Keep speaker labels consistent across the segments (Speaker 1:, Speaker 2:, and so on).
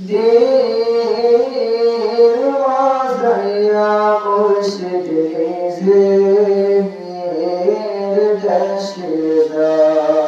Speaker 1: দের মাঝাইয়া মুর্শিদ নিজের দেশে যায়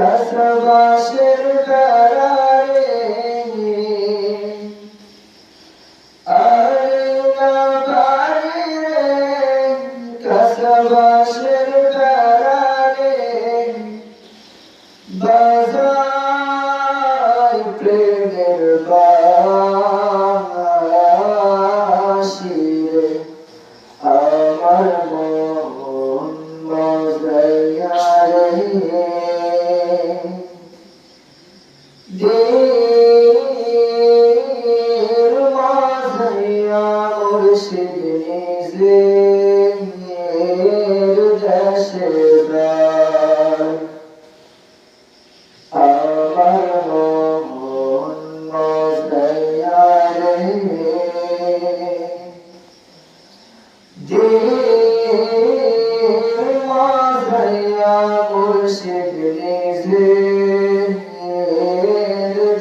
Speaker 1: কাসবাসের বেড়ারে আরে না বাড়ি রে কাসবাসের দের মাঝাইয়া মুর্শিদ নিজের দেশে আমার মন মজাইয়া রে দের মাঝাইয়া মুর্শিদ নিজের